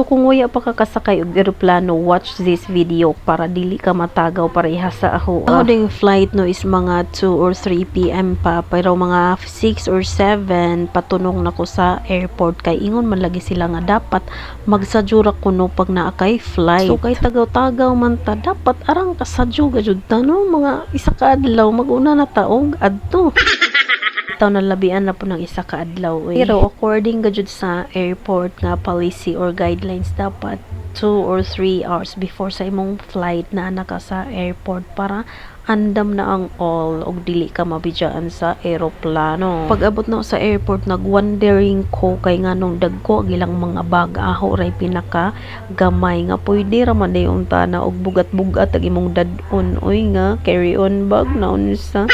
So kung waya pa ka kasakay og eroplano, watch this video para dili ka matagaw pareha sa. Ako ding flight no is mga 2 or 3 PM pa pero mga 6 or 7 patunong na ko sa airport kay ingon man lagi sila nga dapat magsadyura kuno pag naa kay flight. So kay tagaw-tagaw man ta dapat arang kasadyo gajud ta no mga isa ka adlaw maguna na taog adto taw na labian na po ng isa ka adlaw eh. Pero according gajud sa airport nga policy or guidelines dapat 2 or 3 hours before sa imong flight na naka sa airport para andam na ang all og dili ka mabidyaan sa eroplano. Pag abot na sa airport nagwondering ko kay nganong dagko gilang mga bag aho ray pinaka gamay nga pwede ra man dayon na og bugat-bugat ag imong dadon oy nga carry on bag na unsa.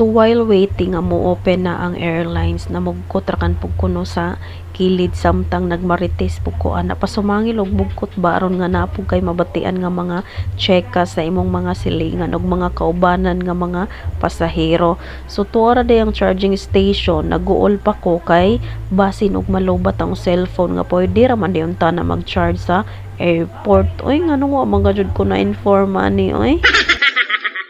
So while waiting amo open na ang airlines na mugkot ra kan pug kuno sa kilid samtang nagmarites pug ko ana pasumangil og bugkot ba aron nga napug kay mabatian nga mga cheka sa imong mga silingan og mga kaubanan nga mga pasahero. So tuwa ra day ang charging station naguol pa ko kay basin og malubat ang cellphone nga pwede ra man dayon ta na mag-charge sa airport. Oy ngano wa man ko na inform ani oy.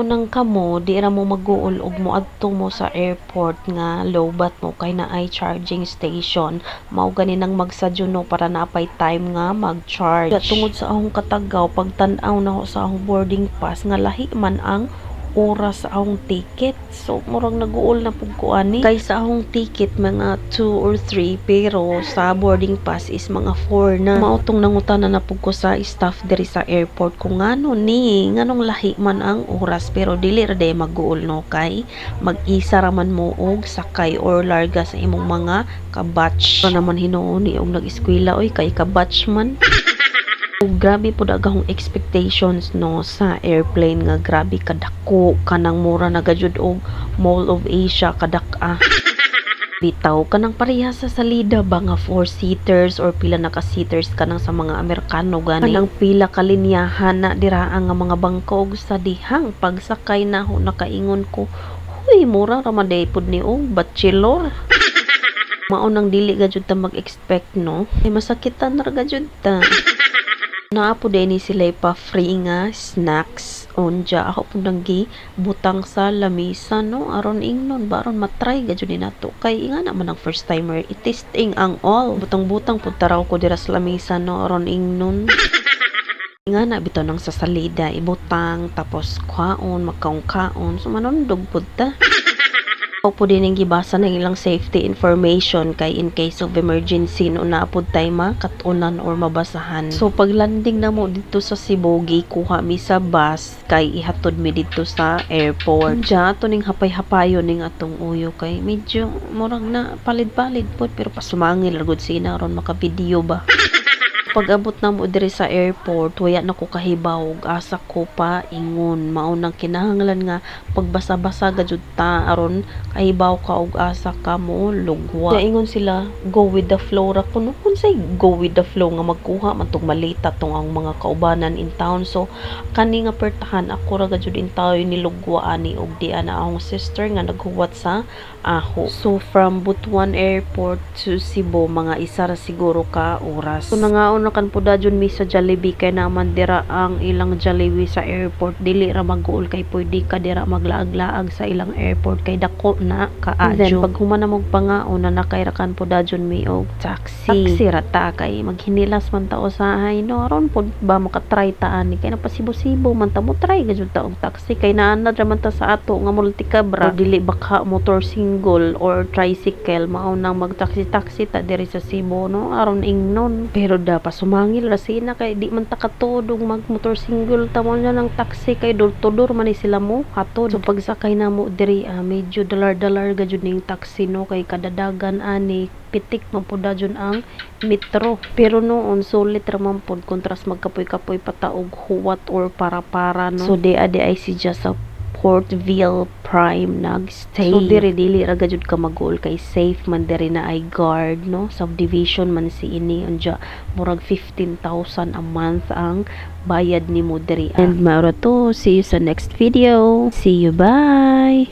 Unang kamo, di ra mo mag-uol og mo adto mo sa airport nga lowbat mo kay na ay charging station. Mao gani nang magsadyo no para napay time nga mag-charge. Tungod sa akong katagaw, pagtan-aw na sa akong boarding pass nga lahi man ang oras sa akong ticket. So, murang nag-uol na pug ko ani. Kay sa akong ticket, mga 2 or 3, pero sa boarding pass is mga 4 na. Mautong nangutan na pug ko sa staff diri sa airport kung ngano ni, nganong lahi man ang oras. Pero dili ra day mag-uol no kay mag-isa ra man mo og sakay or larga sa imong mga kabatch. Para naman hinuon ni og nag-eskwela oy kay kabatch man. Ug grabe po akong expectations no sa airplane nga grabe kadako kanang mura na og Mall of Asia kadaka. Bitaw kanang pareha sa salida ba nga four seaters or pila na ka seaters kanang sa mga Amerikano gani. Kanang pila ka linyahan na dira nga mga bangko og sa dihang pagsakay na ho nakaingon ko Huy, mura ra man pud ni og bachelor. Maunang dili gajud ta mag-expect no. Ay masakitan ra gajud ta. Naapo din ni sila pa free nga snacks. Onja ako po nanggi butang sa lamisa no? Aron ingnon ba? Aron matry gadyo ni nato. Kay nga naman ang first timer itesting ang all. Butang-butang pud taraw ko dira sa lamisa no? Aron ingnon nga na bitaw nang sa salida ibutang tapos kwaon magkaon-kaon so manundog pud ta Opo din ang gibasa ng ilang safety information kay in case of emergency no naapod tayo makatunan or mabasahan. So pag landing na mo dito sa Cebu, kuha mi sa bus kay ihatod mi dito sa airport. Diya to ning hapay-hapayo ning atong uyo kay medyo murag na palid-palid po pero pasumangil ragod sina ron maka-video ba. Pag abot na mo diri sa airport, waya na ko kahibaw ug asa ko pa ingon. Mao nang kinahanglan nga pagbasa-basa gajud ta aron kahibaw ka ug asa ka mo lugwa. Kaya ingon sila, go with the flow ra kuno kun say go with the flow nga magkuha man tong malita tong ang mga kaubanan in town. So kani nga pertahan ako ra gajud in tayo ni lugwa ani og di ana akong sister nga naghuwat sa aho. So from Butuan Airport to Cebu mga isa ra siguro ka oras. So nangaon na kan po dajon mi sa Jollibee kay naman dira ang ilang Jollibee sa airport. Dili ra mag-uol kay pwede ka dira maglaag-laag sa ilang airport kay dako na kaadyo. Then pag human na mo pangaon na nakairakan po dajon mi og taxi. Taxi ra ta kay maghinilas man ta usahay no aron pod ba makatry ta ani? Kay napasibo-sibo man ta mo try gajud ta og taxi. Kay naanad ra man ta sa ato nga multicabra. Dili baka motor single or tricycle mao nang magtaxi-taxi ta diri sa Cebu no? Aron ingnon. Pero da pasumangil ra sina kay di man ta katudong mag motor single. Ta mo na ng taxi kay door to door man sila mo. Hatod so pagsakay na mo diri ah, medyo dalar-dalar gajud ning taxi no? Kay kadadagan ani pitik man dayon ang metro. Pero noon sulit ra man pud kontras magkapoy-kapoy pataog huwat or para-para no? So di adi ay si sa Portville Prime nagstay. So diri dili ra gajud ka magul kay safe man diri na ay guard no. Subdivision man si ini unja murag 15,000 a month ang bayad ni mo diri. And maura to see you sa next video. See you bye.